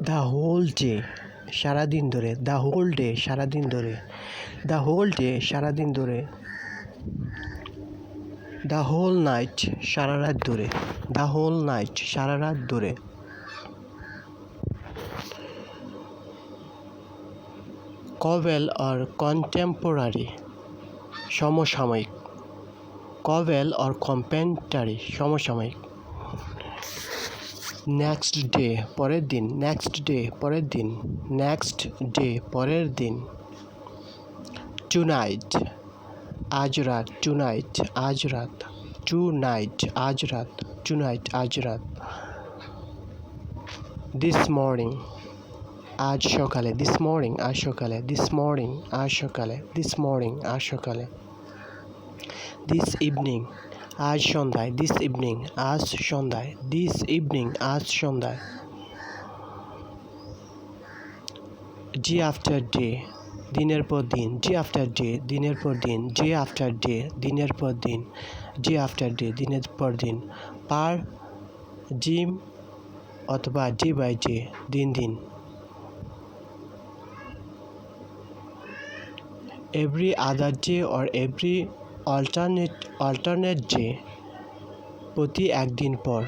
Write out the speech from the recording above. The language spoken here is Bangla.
দ্য হোল ডে সারাদিন ধরে দ্য হোল ডে সারাদিন ধরে দ্য হোল ডে সারাদিন ধরে দ্য হোল নাইট সারা রাত ধরে দ্য হোল নাইট সারা রাত ধরে। কভেল অর কন্টেম্পোরারি সমসাময়িক। কভেল অর কম্পেন্টারি সমসাময়িক। নেক্সট ডে পরের দিন নেক্সট ডে পরের দিন নেক্সট ডে পরের দিন। টুনাইট আজ রাত টুনাইট আজ রাত। টু নাইট আজ রাত টুনাইট আজ রাত। দিস মর্নিং আজ সকালে দিস মর্নিং আজ সকালে দিস মর্নিং আজ সকালে দিস মর্নিং আজ সকালে। দিস ইভিনিং আজ সন্ধ্যায় দিস ইভিনিং আজ সন্ধ্যায় দিস ইভিনিং আজ সন্ধ্যায়। ডে আফটার ডে দিনের পর দিন ডে আফটার ডে দিনের পর দিন ডে আফটার ডে দিনের পর দিন ডে আফটার ডে দিনের পর দিন পার জিম অথবা ডে বাই ডে দিন দিন। Every other day or every alternate alternate যে প্রতি একদিন পর।